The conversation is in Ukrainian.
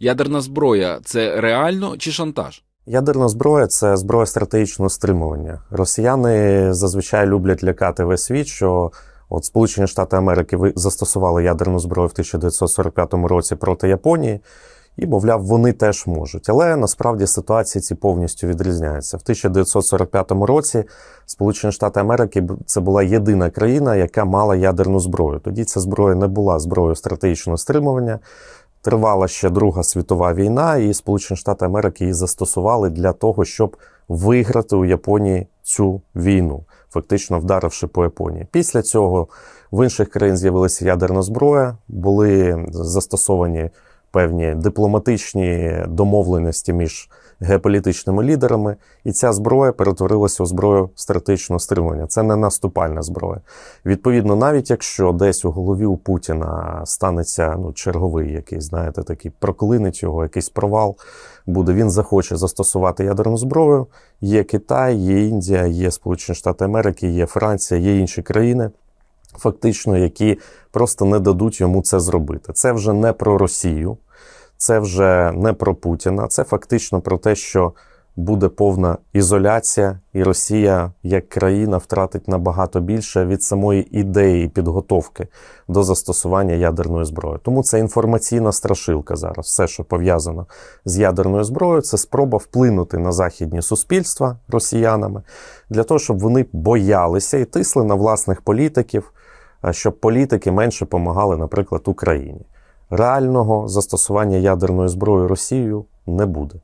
Ядерна зброя це реально чи шантаж? Ядерна зброя це зброя стратегічного стримування. Росіяни зазвичай люблять лякати весь світ, що от Сполучені Штати Америки застосували ядерну зброю в 1945 році проти Японії, і, мовляв, вони теж можуть. Але насправді ситуації ці повністю відрізняються. В 1945 році Сполучені Штати Америки це була єдина країна, яка мала ядерну зброю. Тоді ця зброя не була зброєю стратегічного стримування. Тривала ще Друга світова війна, і Сполучені Штати Америки її застосували для того, щоб виграти у Японії цю війну, фактично вдаривши по Японії. Після цього в інших країн з'явилася ядерна зброя, були застосовані певні дипломатичні домовленості між геополітичними лідерами, і ця зброя перетворилася у зброю стратегічного стримування. Це не наступальна зброя. Відповідно, навіть якщо десь у голові у Путіна станеться ну, черговий якийсь, знаєте, такий проклинить його, якийсь провал буде, він захоче застосувати ядерну зброю. Є Китай, є Індія, є Сполучені Штати Америки, є Франція, є інші країни. Фактично, які просто не дадуть йому це зробити. Це вже не про Росію, це вже не про Путіна, це фактично про те, що буде повна ізоляція, і Росія як країна втратить набагато більше від самої ідеї підготовки до застосування ядерної зброї. Тому це інформаційна страшилка зараз. Все, що пов'язано з ядерною зброєю, це спроба вплинути на західні суспільства росіянами для того, щоб вони боялися і тисли на власних політиків, щоб політики менше допомагали, наприклад, Україні. Реального застосування ядерної зброї Росією не буде.